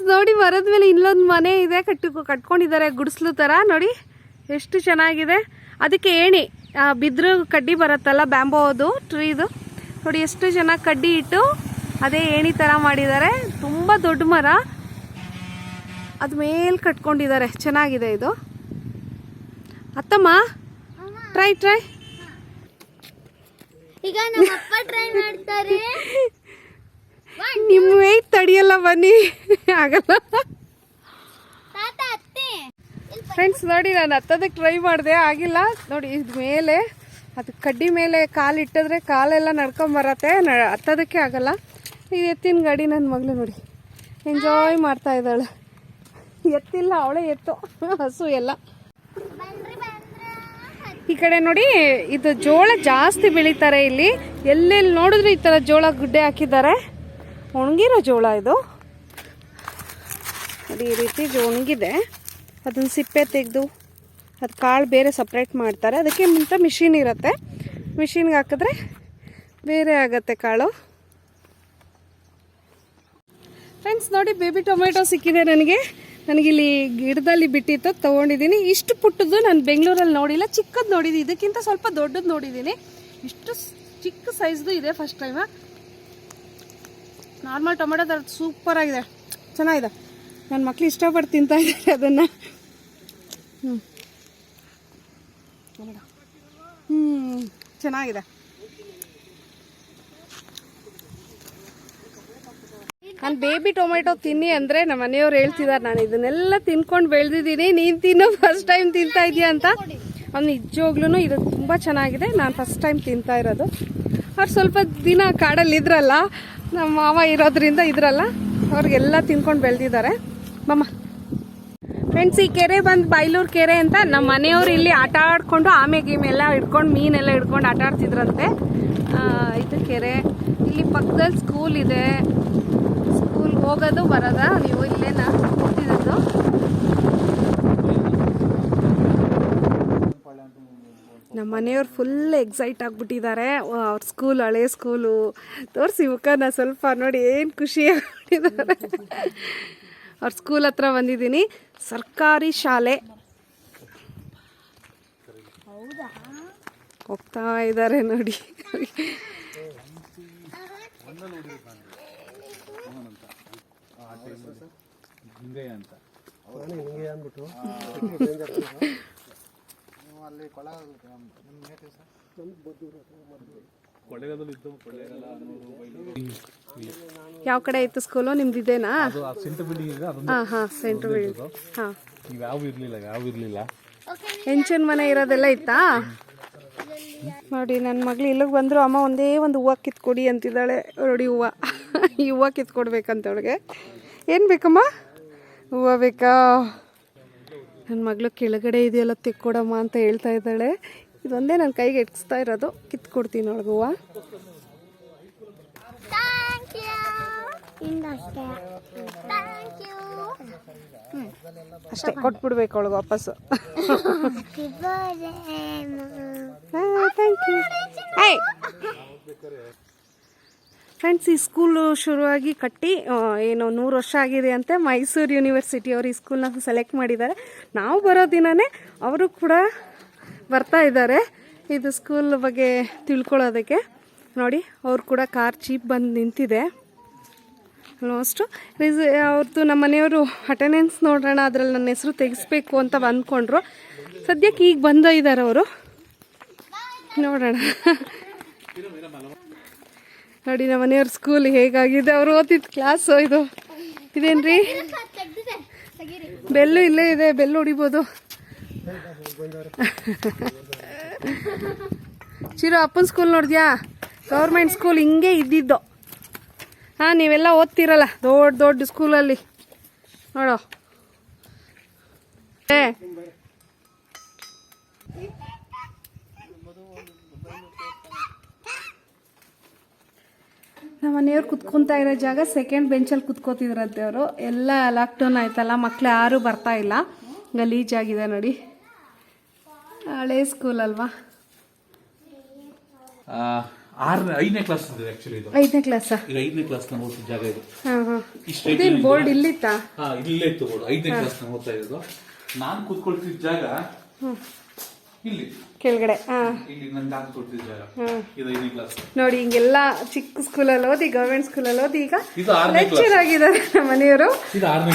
Friends ನೋಡಿ ಮರದ ಮೇಲೆ ಇನ್ನೊಂದು ಮನೆ ಇದೆ ಕಟ್ಟಿ ಕಟ್ಕೊಂಡಿದ್ದಾರೆ ಗುಡಿಸ್ಲು ಥರ ನೋಡಿ ಎಷ್ಟು ಚೆನ್ನಾಗಿದೆ. ಅದಕ್ಕೆ ಏಣಿ ಬಿದ್ರು ಕಡ್ಡಿ ಬರುತ್ತಲ್ಲ ಬ್ಯಾಂಬೋದು ಟ್ರೀದು ನೋಡಿ ಎಷ್ಟು ಚೆನ್ನಾಗಿ ಕಡ್ಡಿ ಇಟ್ಟು ಅದೇ ಏಣಿ ಥರ ಮಾಡಿದ್ದಾರೆ. ತುಂಬ ದೊಡ್ಡ ಮರ. ಅದು ಮೇಲೆ ಕಟ್ಕೊಂಡಿದ್ದಾರೆ. ಚೆನ್ನಾಗಿದೆ ಇದು. ಅತ್ತಮ್ಮ ಟ್ರೈ ಟ್ರೈ ಈಗ ನಮ್ಮ ಅಪ್ಪ ಟ್ರೈ ಮಾಡ್ತಾರೆ. ನಿಮ್ಮ ವೇಟ್ ತಡಿಯಲ್ಲ ಬನ್ನಿ. ಆಗಲ್ಲ. ಫ್ರೆಂಡ್ಸ್ ನೋಡಿ ನಾನು ಹತ್ತೋದಕ್ಕೆ ಟ್ರೈ ಮಾಡಿದೆ ಆಗಿಲ್ಲ. ನೋಡಿ ಇದ್ ಮೇಲೆ ಅದು ಕಡ್ಡಿ ಮೇಲೆ ಕಾಲು ಇಟ್ಟಿದ್ರೆ ಕಾಲೆಲ್ಲ ನಡ್ಕೊಂಬರತ್ತೆ ನ ಹತ್ತೋದಕ್ಕೆ ಆಗಲ್ಲ. ಈ ಎತ್ತಿನ ಗಾಡಿ ನನ್ನ ಮಗಳು ನೋಡಿ. ಎಂಜಾಯ್ ಮಾಡ್ತಾ ಇದ್ದಾಳೆ. ಎತ್ತಿಲ್ಲ ಅವಳೇ ಎತ್ತು. ಹಸು ಎಲ್ಲ. ಈ ಕಡೆ ನೋಡಿ ಇದು ಜೋಳ ಜಾಸ್ತಿ ಬೆಳೀತಾರೆ ಇಲ್ಲಿ. ಎಲ್ಲೆಲ್ಲಿ ನೋಡಿದ್ರು ಈ ಥರ ಜೋಳ ಗುಡ್ಡೆ ಹಾಕಿದ್ದಾರೆ. ಒಣಗಿರೋ ಜೋಳ ಇದು. ಅದು ಈ ರೀತಿ ಒಣಗಿದೆ. ಅದನ್ನ ಸಿಪ್ಪೆ ತೆಗೆದು, ಅದು ಕಾಳು ಬೇರೆ ಸಪ್ರೇಟ್ ಮಾಡ್ತಾರೆ. ಅದಕ್ಕೆ ಮುಂತ ಮಿಷಿನ್ ಇರುತ್ತೆ. ಮಿಷಿನ್ಗೆ ಹಾಕಿದ್ರೆ ಬೇರೆ ಆಗತ್ತೆ ಕಾಳು. ಫ್ರೆಂಡ್ಸ್ ನೋಡಿ ಬೇಬಿ ಟೊಮೆಟೊ ಸಿಕ್ಕಿದೆ ನನಗೆ. ನನಗಿಲ್ಲಿ ಗಿಡದಲ್ಲಿ ಬಿಟ್ಟಿತ್ತು, ತೊಗೊಂಡಿದ್ದೀನಿ. ಇಷ್ಟು ಪುಟ್ಟದ್ದು ನಾನು ಬೆಂಗಳೂರಲ್ಲಿ ನೋಡಿಲ್ಲ, ಚಿಕ್ಕದು ನೋಡಿದ್ದೀನಿ. ಇದಕ್ಕಿಂತ ಸ್ವಲ್ಪ ದೊಡ್ಡದು ನೋಡಿದ್ದೀನಿ. ಇಷ್ಟು ಚಿಕ್ಕ ಸೈಜ್ದು ಇದೆ first time normal tomato super ಆಗಿದೆ. ಚೆನ್ನಾಗಿದೆ. ನನ್ನ ಮಕ್ಳು ಇಷ್ಟಪಟ್ಟು ತಿಂತಾ ಇದ್ದಾರೆ ಅದನ್ನು. ಹ್ಞೂ ಹ್ಞೂ ಚೆನ್ನಾಗಿದೆ. ನಾನು ಬೇಬಿ ಟೊಮೆಟೊ ತಿನ್ನಿ ಅಂದರೆ ನಮ್ಮ ಮನೆಯವ್ರು ಹೇಳ್ತಿದ್ದಾರೆ ನಾನು ಇದನ್ನೆಲ್ಲ ತಿನ್ಕೊಂಡು ಬೆಳೆದಿದ್ದೀನಿ. ನೀನು ತಿನ್ನೋ ಫಸ್ಟ್ ಟೈಮ್ ತಿಂತಾ ಇದೆಯಾ ಅಂತ. ಅವ್ನು ನಿಜವಾಗ್ಲೂ ಇದು ತುಂಬ ಚೆನ್ನಾಗಿದೆ. ನಾನು ಫಸ್ಟ್ ಟೈಮ್ ತಿಂತಾ ಇರೋದು. ಅವ್ರು ಸ್ವಲ್ಪ ದಿನ ಕಾಡಲ್ಲಿ ಇದ್ರಲ್ಲ ನಮ್ಮ ಮಾವ ಇರೋದ್ರಿಂದ ಇದ್ರಲ್ಲ, ಅವ್ರಿಗೆಲ್ಲ ತಿನ್ಕೊಂಡು ಬೆಳೆದಿದ್ದಾರೆ. ಮಮ್ಮ ಫ್ರೆಂಡ್ಸ್ ಈ ಕೆರೆ ಬಂದು ಬೈಲೂರು ಕೆರೆ ಅಂತ ನಮ್ಮ ಮನೆಯವರು ಇಲ್ಲಿ ಆಟ ಆಡ್ಕೊಂಡು ಆಮೆ ಗೀಮೆ ಎಲ್ಲ ಹಿಡ್ಕೊಂಡು, ಮೀನೆಲ್ಲ ಹಿಡ್ಕೊಂಡು ಆಟ ಆಡ್ತಿದ್ರಂತೆ. ಇದು ಕೆರೆ. ಇಲ್ಲಿ ಪಕ್ಕದಲ್ಲಿ ಸ್ಕೂಲ್ ಇದೆ. ಸ್ಕೂಲ್ ಹೋಗೋದು, ಬರೋದ? ನೀವು ಇಲ್ಲೇನಾ? ಕೂತಿದ್ದು ನಮ್ಮ ಮನೆಯವ್ರು ಫುಲ್ ಎಕ್ಸೈಟ್ ಆಗಿಬಿಟ್ಟಿದ್ದಾರೆ. ಅವ್ರ ಸ್ಕೂಲ್ ಹಳೆ ಸ್ಕೂಲು ತೋರಿಸಿ ಮುಖನ ಸ್ವಲ್ಪ ನೋಡಿ ಏನು ಖುಷಿ ಆಗಿಬಿಟ್ಟಿದ್ದಾರೆ. ಅವ್ರ ಸ್ಕೂಲ್ ಹತ್ರ ಬಂದಿದ್ದೀನಿ. ಸರ್ಕಾರಿ ಶಾಲೆ. ಹೋಗ್ತಾ ಇದ್ದಾರೆ ನೋಡಿ. ಯಾವ ಕಡೆ ಇತ್ತು ಸ್ಕೂಲು ನಿಮ್ದು ಇದೇನಾ? ಸೆಂಟರ್ ಬಿಲ್ಡಿಂಗ್ ಇದೆ ಅದೊಂದು ಹಾಂ ಹಾಂ ಸೆಂಟ್ರ್ ಬಿಲ್ಡಿಂಗ್ ಹಾಂ. ಇವು ಯಾವ ಇರಲಿಲ್ಲ ಯಾವ ಇರಲಿಲ್ಲ. ಹೆಂಚಿನ ಮನೆ ಇರೋದೆಲ್ಲ ಇತ್ತಾ? ನೋಡಿ ನನ್ನ ಮಗಳು ಇಲ್ಲಿಗೆ ಬಂದರು ಅಮ್ಮ ಒಂದೇ ಒಂದು ಹೂವು ಕಿತ್ಕೊಡಿ ಅಂತಿದ್ದಾಳೆ. ನೋಡಿ ಹೂವು. ಈ ಹೂವು ಕಿತ್ಕೊಡ್ಬೇಕಂತ ಅವಳಿಗೆ. ಏನು ಬೇಕಮ್ಮ? ಹೂವು ಬೇಕಾ? ನನ್ನ ಮಗಳು ಕೆಳಗಡೆ ಇದೆಯಲ್ಲ ತೆಕ್ಕೊಡಮ್ಮ ಅಂತ ಹೇಳ್ತಾ ಇದ್ದಾಳೆ. ಇದೊಂದೇ ನನ್ನ ಕೈಗೆ ಎಟ್ಸ್ತಾ ಇರೋದು. ಕಿತ್ಕೊಡ್ತೀನಿ ಇಂದ ಅಷ್ಟೇ. ಕೊಟ್ಬಿಡ್ಬೇಕು ಅವಳಿಗೆ ವಾಪಸ್ಸು ಥ್ಯಾಂಕ್ ಯು ಫ್ರೆಂಡ್ಸ್ ಈ ಸ್ಕೂಲು ಶುರುವಾಗಿ ಕಟ್ಟಿ ಏನು ನೂರು ವರ್ಷ ಆಗಿದೆ ಅಂತೆ ಮೈಸೂರು ಯೂನಿವರ್ಸಿಟಿ ಅವರು ಈ ಸ್ಕೂಲ್ನ ಸೆಲೆಕ್ಟ್ ಮಾಡಿದ್ದಾರೆ. ನಾವು ಬರೋ ದಿನವೇ ಅವರು ಕೂಡ ಬರ್ತಾ ಇದ್ದಾರೆ ಇದು ಸ್ಕೂಲ್ ಬಗ್ಗೆ ತಿಳ್ಕೊಳ್ಳೋದಕ್ಕೆ. ನೋಡಿ, ಅವ್ರು ಕೂಡ ಕಾರ್ ಚೀಪ್ ಬಂದು ನಿಂತಿದೆ. ಆಲ್ಮೋಸ್ಟು ರಿಸ್ ಅವ್ರದ್ದು ನಮ್ಮ ಮನೆಯವರು ಅಟೆಂಡೆನ್ಸ್ ನೋಡೋಣ ಅದರಲ್ಲಿ ನನ್ನ ಹೆಸರು ತೆಗಿಸ್ಬೇಕು ಅಂತ ಅಂದ್ಕೊಂಡ್ರು ಸದ್ಯಕ್ಕೆ ಈಗ ಬಂದ ಅವರು. ನೋಡೋಣ. ನೋಡಿ, ನಮ್ಮ ಮನೆಯವ್ರ ಸ್ಕೂಲ್ ಹೇಗಾಗಿದೆ? ಅವ್ರು ಓದಿದ ಕ್ಲಾಸು ಇದು. ಇದೇನ್ರಿ? ಬೆಲ್ಲು ಇಲ್ಲೇ ಇದೆ, ಬೆಲ್ಲು ಹೊಡಿಬೋದು ಚಿರು, ಅಪ್ಪನ ಸ್ಕೂಲ್ ನೋಡಿದ್ಯಾ? ಗೌರ್ಮೆಂಟ್ ಸ್ಕೂಲ್ ಹಿಂಗೆ ಇದ್ದಿದ್ದು. ಹಾಂ, ನೀವೆಲ್ಲ ಓದ್ತಿರಲ್ಲ, ದೊಡ್ಡ ದೊಡ್ಡ ಸ್ಕೂಲಲ್ಲಿ ನೋಡೋ. ಏ ನಮ್ಮ ಮನೆಯವ್ರು ಕುತ್ಕೊಂತ ಇರೋ ಜಾಗ ಸೆಕೆಂಡ್ ಬೆಂಚಲ್ಲಿ ಕುತ್ಕೋತಿದ್ರಂತೆ ಅವರು. ಎಲ್ಲ ಲಾಕ್ಡೌನ್ ಆಯ್ತಲ್ಲ ಮಕ್ಳು ಯಾರೂ ಬರ್ತಾ ಇಲ್ಲ. ಗಲೀಜಾಗಿದೆ ನೋಡಿ. ಹಳೆ ಸ್ಕೂಲ್ ಅಲ್ವಾ? ಆರನೇ ಐದನೇ ಕ್ಲಾಸ್ ಇದೆ ಆಕ್ಚುಲಿ ಇದು. ಐದನೇ ಕ್ಲಾಸಾ ಈಗ ಐದನೇ ಕ್ಲಾಸ್ ನಾನು ಜಾಗ ಇದು. ಇದೇನು ಬೋರ್ಡ್ ಇಲ್ಲಿತ್ತಾ? ಹಾ ಇಲ್ಲೇ ಇತ್ತು ಬೋರ್ಡ್ ಐದನೇ ಕ್ಲಾಸ್ ನಾನು ಓದ್ತಾ ಇರೋದು. ನಾನು ಕೂತ್ಕೊಳ್ತಿದ್ದ ಜಾಗ ಇಲ್ಲಿ. ಕೆಳಗಡೆ ನೋಡಿ ಹಿಂಗೆಲ್ಲ ಚಿಕ್ಕ ಸ್ಕೂಲಲ್ಲಿ ಓದಿ ಗೌರ್ಮೆಂಟ್ ಸ್ಕೂಲಲ್ಲಿ ಓದಿ ಈಗ ಇದು ಆರನೇ ಕ್ಲಾಸ್ ಲೆಕ್ಚರ್ ಆಗಿದ್ದಾರೆ ನಮ್ಮ ಮನೆಯವರು. ಇದು ಆರನೇ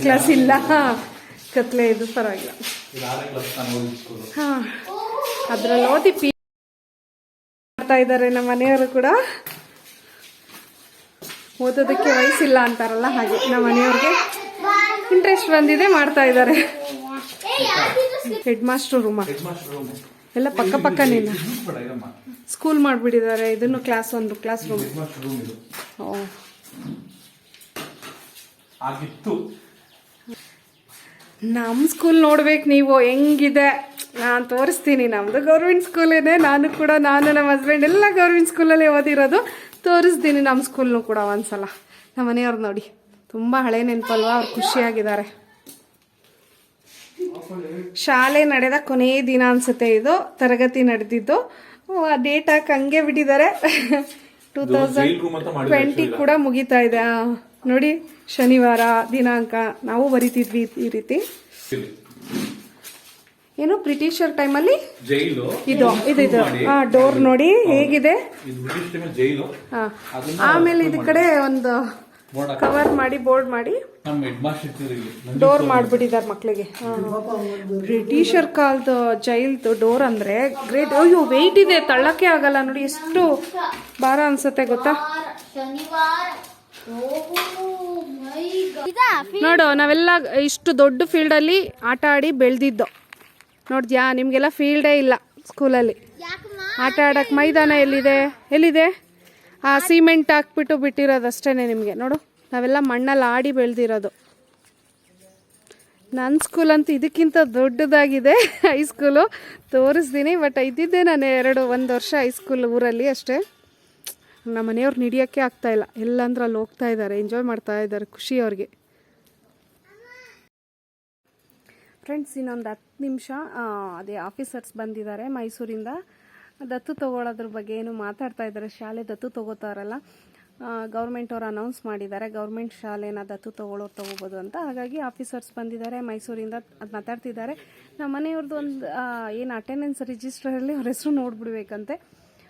ಕ್ಲಾಸ್ ಇಲ್ಲ. ಕತ್ಲೆ ಇದು ಪರವಾಗಿಲ್ಲ. ಇದು ಆರನೇ ಕ್ಲಾಸ್ ನಾನು ಓದಿದ ಸ್ಕೂಲ್ ಹಾ. ಅದ್ರಲ್ಲಿ ಓದಿ ಪಿ ಮಾಡ್ತಾ ಇದ್ದಾರೆ ನಮ್ಮ ಮನೆಯವರು ಕೂಡ. ಓದೋದಕ್ಕೆ ವಯಸ್ಸಿಲ್ಲ ಅಂತಾರಲ್ಲ ಹಾಗೆ ನಮ್ಮ ಮನೆಯವ್ರಿಗೆ. ಇಂಟ್ರೆಸ್ಟ್ ಬಂದಿದೆ ಮಾಡ್ತಾ ಇದ್ದಾರೆ. ಹೆಡ್ ಮಾಸ್ಟರ್ ರೂಮ ಎಲ್ಲ ಪಕ್ಕ ಪಕ್ಕ ನೀನು? ಸ್ಕೂಲ್ ಮಾಡಿಬಿಟ್ಟಿದ್ದಾರೆ. ಇದನ್ನು ಕ್ಲಾಸ್ ಒಂದು ಕ್ಲಾಸ್ ರೂಮ್ ಓ. ಆಗಿತ್ತು. ನಮ್ಮ ಸ್ಕೂಲ್ ನೋಡ್ಬೇಕು ನೀವು. ಹೆಂಗಿದೆ? ನಾನು ತೋರಿಸ್ತೀನಿ. ನಮ್ಮದು ಗೌರ್ಮೆಂಟ್ ಸ್ಕೂಲೇನೆ ನಾನು ಕೂಡ ನಾನು ನಮ್ಮ ಹಸ್ಬೆಂಡ್ ಎಲ್ಲ ಗೌರ್ಮೆಂಟ್ ಸ್ಕೂಲಲ್ಲೇ ಓದಿರೋದು. ತೋರಿಸ್ತೀನಿ ನಮ್ಮ ಸ್ಕೂಲ್ನು ಕೂಡ ಒಂದ್ಸಲ. ನಮ್ಮ ಮನೆಯವ್ರು ನೋಡಿ. ತುಂಬ ಹಳೆ ನೆನಪಲ್ವಾ? ಅವ್ರು ಖುಷಿಯಾಗಿದ್ದಾರೆ. ಶಾಲೆ ನಡೆದ ಕೊನೆಯ ದಿನ ಅನ್ಸುತ್ತೆ ಇದು ತರಗತಿ ನಡೆದಿದ್ದು. ಡೇಟ್ ಹಾಕಿ ಹಂಗೆ ಬಿಟ್ಟಿದ್ದಾರೆ. ಟೂ ತೌಸಂಡ್ ಟ್ವೆಂಟಿ ಕೂಡ ಮುಗಿತಾ ಇದೆ. ನೋಡಿ ಶನಿವಾರ ದಿನಾಂಕ ನಾವು ಬರಿತಿದ್ವಿ ಈ ರೀತಿ. ಏನು ಬ್ರಿಟಿಷರ್ ಟೈಮಲ್ಲಿ ಇದು ಇದು ಇದು. ಹಾ ಡೋರ್ ನೋಡಿ ಹೇಗಿದೆ? ಆಮೇಲೆ ಇದ್ ಕಡೆ ಒಂದು ಕವರ್ ಮಾಡಿ ಬೋರ್ಡ್ ಮಾಡಿ. ಡೋರ್ ಮಾಡ್ಬಿಟ್ಟಿದ್ದಾರೆ ಮಕ್ಕಳಿಗೆ ಬ್ರಿಟಿಷರ್ ಕಾಲದ ಜೈಲ್ದು ಡೋರ್ ಅಂದ್ರೆ ಗ್ರೇಟ್ ಅಯ್ಯೋ ವೆಯ್ಟ್ ಇದೆ ತಳ್ಳಕ್ಕೆ ಆಗಲ್ಲ ನೋಡಿ ಎಷ್ಟು ಭಾರ ಅನ್ಸುತ್ತೆ ಗೊತ್ತಾ? ನೋಡು ನಾವೆಲ್ಲ ಇಷ್ಟು ದೊಡ್ಡ ಫೀಲ್ಡಲ್ಲಿ ಆಟ ಆಡಿ ಬೆಳೆದಿದ್ದು. ನೋಡಿದ್ಯಾ ನಿಮಗೆಲ್ಲ ಫೀಲ್ಡೇ ಇಲ್ಲ ಸ್ಕೂಲಲ್ಲಿ ಯಾಕಮ್ಮ? ಆಟ ಆಡಕ್ ಮೈದಾನ ಎಲ್ಲಿದೆ? ಎಲ್ಲಿದೆ? ಆ ಸಿಮೆಂಟ್ ಹಾಕ್ಬಿಟ್ಟು ಬಿಟ್ಟಿರೋದು ಅಷ್ಟೇ ನಿಮಗೆ. ನೋಡು, ನಾವೆಲ್ಲ ಮಣ್ಣಲ್ಲಿ ಆಡಿ ಬೆಳೆದಿರೋದು. ನನ್ನ ಸ್ಕೂಲ್ ಅಂತೂ ಇದಕ್ಕಿಂತ ದೊಡ್ಡದಾಗಿದೆ ಹೈಸ್ಕೂಲು ತೋರಿಸ್ತೀನಿ ಬಟ್ ಇದ್ದಿದ್ದೆ ನಾನು ಎರಡು, ಒಂದು ವರ್ಷ ಹೈಸ್ಕೂಲ್ ಊರಲ್ಲಿ ಅಷ್ಟೇ. ನಮ್ಮ ಮನೆಯವ್ರು ಹಿಡಿಯೋಕ್ಕೆ ಆಗ್ತಾ ಇಲ್ಲ. ಎಲ್ಲಂದ್ರೆ ಅಲ್ಲಿ ಹೋಗ್ತಾ ಇದ್ದಾರೆ ಎಂಜಾಯ್ ಮಾಡ್ತಾ ಇದ್ದಾರೆ, ಖುಷಿ ಅವ್ರಿಗೆ. ಫ್ರೆಂಡ್ಸ್ ಇನ್ನೊಂದು ಹತ್ತು ನಿಮಿಷ ಅದೇ ಆಫೀಸರ್ಸ್ ಬಂದಿದ್ದಾರೆ ಮೈಸೂರಿಂದ. ದತ್ತು ತಗೊಳ್ಳೋದ್ರ ಬಗ್ಗೆ ಏನು ಮಾತಾಡ್ತಾ ಇದ್ದಾರೆ, ಶಾಲೆ ದತ್ತು ತಗೋತಾರಲ್ಲ ಗೌರ್ಮೆಂಟ್ ಅವರು ಅನೌನ್ಸ್ ಮಾಡಿದ್ದಾರೆ ಗೌರ್ಮೆಂಟ್ ಶಾಲೆನ ದತ್ತು ತಗೊಳ್ಳೋರು ತಗೋಬೋದು ಅಂತ. ಹಾಗಾಗಿ ಆಫೀಸರ್ಸ್ ಬಂದಿದ್ದಾರೆ, ಮೈಸೂರಿಂದ ಅದು ಮಾತಾಡ್ತಿದ್ದಾರೆ. ನಮ್ಮ ಮನೆಯವ್ರದ್ದು ಒಂದು ಏನು ಅಟೆಂಡೆನ್ಸ್ ರಿಜಿಸ್ಟ್ರಲ್ಲಿ ಅವ್ರ ಹೆಸರು ನೋಡ್ಬಿಡ್ಬೇಕಂತೆ.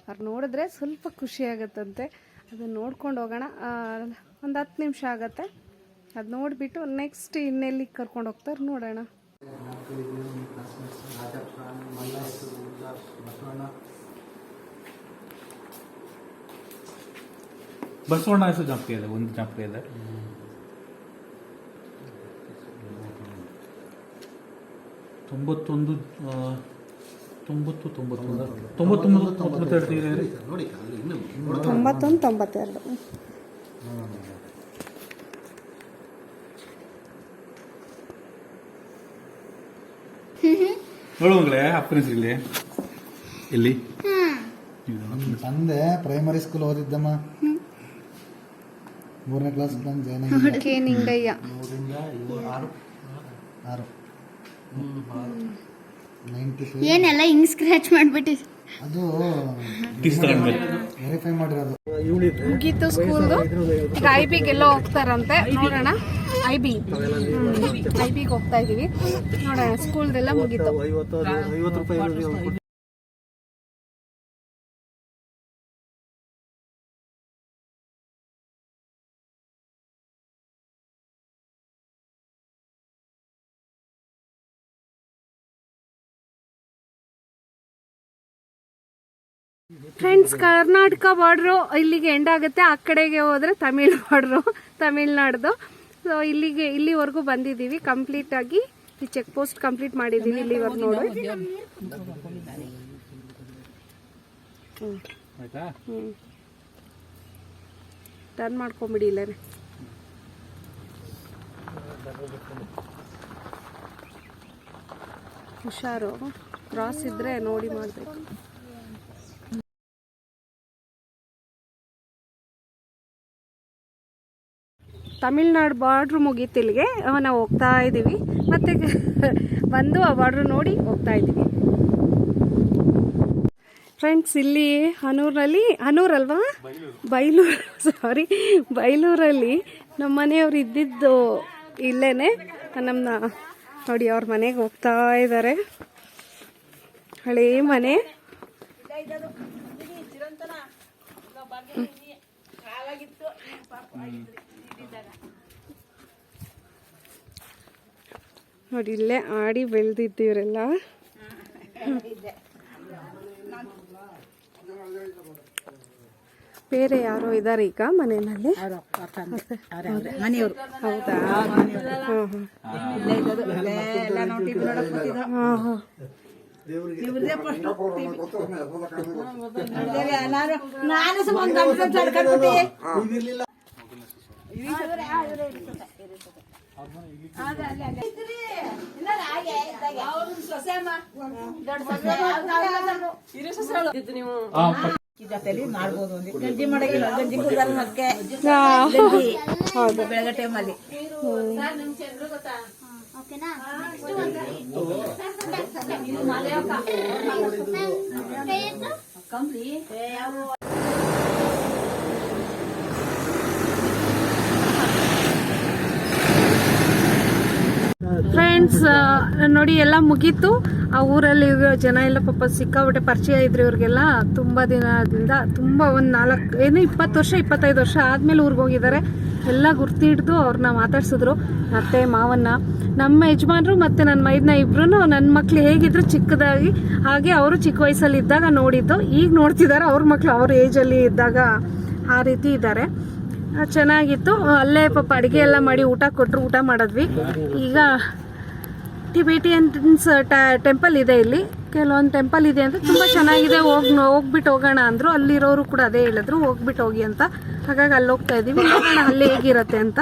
ಅವ್ರು ನೋಡಿದ್ರೆ ಸ್ವಲ್ಪ ಖುಷಿ ಆಗುತ್ತಂತೆ. ಅದನ್ನು ನೋಡ್ಕೊಂಡು ಹೋಗೋಣ. ಒಂದು ಹತ್ತು ನಿಮಿಷ ಆಗತ್ತೆ. ಅದು ನೋಡಿಬಿಟ್ಟು ನೆಕ್ಸ್ಟ್ ಇನ್ನೆಲ್ಲಿ ಕರ್ಕೊಂಡು ಹೋಗ್ತಾರೆ ನೋಡೋಣ. ಬಸವಣ್ಣ ಹೆಸರು ಜ್ಞಾಪಕ ಇದೆ ಒಂದು ಜ್ಞಾಪಕ ಇದೆ ತೊಂಬತ್ತೊಂದು ತೊಂಬತ್ತು ತೊಂಬತ್ತೊಂದು ತೊಂಬತ್ತೊಂಬತ್ತು ತೊಂಬತ್ತೆರಡು ಇದೆ ತೊಂಬತ್ತೊಂದು ತೊಂಬತ್ತೆರಡು. ನೋಡುವಂಗ್ಲೆ ಅಪ್ಪನ ಇಲ್ಲಿ ತಂದೆ ಪ್ರೈಮರಿ ಸ್ಕೂಲ್ ಓದಿದ್ದಮ್ಮ. ಮೂರನೇ ಕ್ಲಾಸ್ ಬಂದು ಜಾಯ್ನ್ ಆಗಿ ಕೆ ನಿಂಗಯ್ಯ. ಮೂರಿಂದ ಏಳು ಆರು? ಆರು. ನೈಂಟಿ ಏನೆಲ್ಲ ಹಿಂಗ್ ಸ್ಕ್ರಾಚ್ ಮಾಡ್ಬಿಟ್ಟಿ? ಅದು ವೆರಿಫೈ ಮಾಡಿರೋದು. ಮುಗೀತು ಸ್ಕೂಲ್ದು ಈಗ ಐ ಬಿಗೆಲ್ಲ ಹೋಗ್ತಾರಂತೆ. ನೋಡೋಣ. ಐ ಬಿ ಐ ಬಿಗೆ ಹೋಗ್ತಾ ಇದೀವಿ. ನೋಡೋಣ ಸ್ಕೂಲ್ದೆಲ್ಲ ಮುಗೀತು. ಫ್ರೆಂಡ್ಸ್ ಕರ್ನಾಟಕ ಬಾರ್ಡ್ರು ಇಲ್ಲಿಗೆ ಎಂಡ್ ಆಗುತ್ತೆ. ಆ ಕಡೆಗೆ ಹೋದ್ರೆ ತಮಿಳ್ ಬಾರ್ಡ್ರು ತಮಿಳ್ನಾಡ್ದು. ಸೊ ಇಲ್ಲಿಗೆ ಇಲ್ಲಿವರೆಗೂ ಬಂದಿದ್ದೀವಿ. ಕಂಪ್ಲೀಟ್ ಆಗಿ ಈ ಚೆಕ್ ಪೋಸ್ಟ್ ಕಂಪ್ಲೀಟ್ ಮಾಡಿದ್ದೀವಿ. ಇಲ್ಲಿವರೆಗೂ ನೋಡಿ. ಆಯ್ತಾ? ಹ್ಮ್. ಟರ್ನ್ ಮಾಡ್ಕೊಂಬಿಡಿ ಇಲ್ಲ ಹುಷಾರು. ಕ್ರಾಸ್ ಇದ್ರೆ ನೋಡಿ ಮಾಡಬೇಕು. ತಮಿಳ್ನಾಡು ಬಾರ್ಡ್ರ್ ಮುಗೀತು ಇಲ್ಲಿಗೆ ನಾವು ಹೋಗ್ತಾ ಇದ್ದೀವಿ. ಮತ್ತೆ ಬಂದು ಆ ಬಾರ್ಡ್ರ್ ನೋಡಿ ಹೋಗ್ತಾ ಇದ್ದೀವಿ. ಫ್ರೆಂಡ್ಸ್ ಇಲ್ಲಿ ಹನೂರಲ್ಲಿ ಹನೂರಲ್ವಾ ಬೈಲೂರು ಸಾರಿ ಬೈಲೂರಲ್ಲಿ ನಮ್ಮ ಮನೆಯವ್ರು ಇದ್ದಿದ್ದು ಇಲ್ಲೇನೆ. ನಮ್ಮನ್ನ ನೋಡಿ ಅವ್ರ ಮನೆಗೆ ಹೋಗ್ತಾ ಇದ್ದಾರೆ. ಹಳೆ ಮನೆ. ನೋಡಿ ಇಲ್ಲೇ ಆಡಿ ಬೆಳೆದಿದ್ದೀವರೆಲ್ಲ ಬೇರೆ ಯಾರೋ ಇದ್ದಾರೆ ಈಗ ಮನೆಯಲ್ಲಿ? ಮನೆಯವರು. ಹೌದಾ? ನಾನು ನಾನು ಸುಮ್ಮ ಒಂದ್ ಗಂಟೆ ತಡ್ಕೊಂಡ್ಬಿಟ್ಟೆ. ಈ ಜೊತೆಲಿ ಮಾಡ್ಬೋದು. ಒಂದು ಗಂಜಿ ಮಾಡಂಗಿಲ್ಲ ಗಂಜಿ ಕುಡ್ದಾರ ಮತ್ತೆ ಗಂಜಿ ಬೆಳಗ್ಗೆ ಟೈಮಲ್ಲಿ ಫ್ರೆಂಡ್ಸ್ ನೋಡಿ ಎಲ್ಲ ಮುಗೀತು. ಆ ಊರಲ್ಲಿ ಜನ ಎಲ್ಲ ಪಾಪ ಸಿಕ್ಕಾಬಿಟ್ಟೆ ಪರಿಚಯ ಇದ್ರು ಇವ್ರಿಗೆಲ್ಲ. ತುಂಬ ದಿನದಿಂದ ತುಂಬ ಒಂದು ನಾಲ್ಕು ಏನು ಇಪ್ಪತ್ತು ವರ್ಷ, ಇಪ್ಪತ್ತೈದು ವರ್ಷ ಆದಮೇಲೆ ಊರಿಗೆ ಹೋಗಿದ್ದಾರೆ. ಎಲ್ಲ ಗುರ್ತಿ ಹಿಡಿದು ಅವ್ರನ್ನ ಮಾತಾಡ್ಸಿದ್ರು. ಅತ್ತೆ ಮಾವನ್ನ, ನಮ್ಮ ಯಜಮಾನ್ರು ಮತ್ತು ನನ್ನ ಮೈದ್ನ ಇಬ್ಬರೂ ನನ್ನ ಮಕ್ಳು ಹೇಗಿದ್ರು ಚಿಕ್ಕದಾಗಿ ಹಾಗೆ ಅವರು ಚಿಕ್ಕ ವಯಸ್ಸಲ್ಲಿ ಇದ್ದಾಗ ನೋಡಿದ್ದು. ಈಗ ನೋಡ್ತಿದ್ದಾರೆ ಅವ್ರ ಮಕ್ಕಳು ಅವ್ರ ಏಜಲ್ಲಿ ಇದ್ದಾಗ ಆ ರೀತಿ ಇದ್ದಾರೆ. ಚೆನ್ನಾಗಿತ್ತು. ಅಲ್ಲೇ ಪಾಪ ಅಡುಗೆ ಎಲ್ಲ ಮಾಡಿ ಊಟ ಕೊಟ್ಟರು ಊಟ ಮಾಡಿದ್ವಿ. ಈಗ ಟಿಬೇಟಿಯನ್ಸ್ ಟೆಂಪಲ್ ಇದೆ ಇಲ್ಲಿ. ಕೆಲವೊಂದು ಟೆಂಪಲ್ ಇದೆ ಅಂತ ತುಂಬ ಚೆನ್ನಾಗಿದೆ. ಹೋಗ್ ಹೋಗ್ಬಿಟ್ಟು ಹೋಗೋಣ ಅಂದರು ಅಲ್ಲಿರೋರು ಕೂಡ ಅದೇ ಹೇಳಿದ್ರು ಹೋಗ್ಬಿಟ್ಟು ಹೋಗಿ ಅಂತ. ಹಾಗಾಗಿ ಅಲ್ಲಿ ಹೋಗ್ತಾ ಇದ್ದೀವಿ ಅಲ್ಲಿ ಹೇಗಿರುತ್ತೆ ಅಂತ.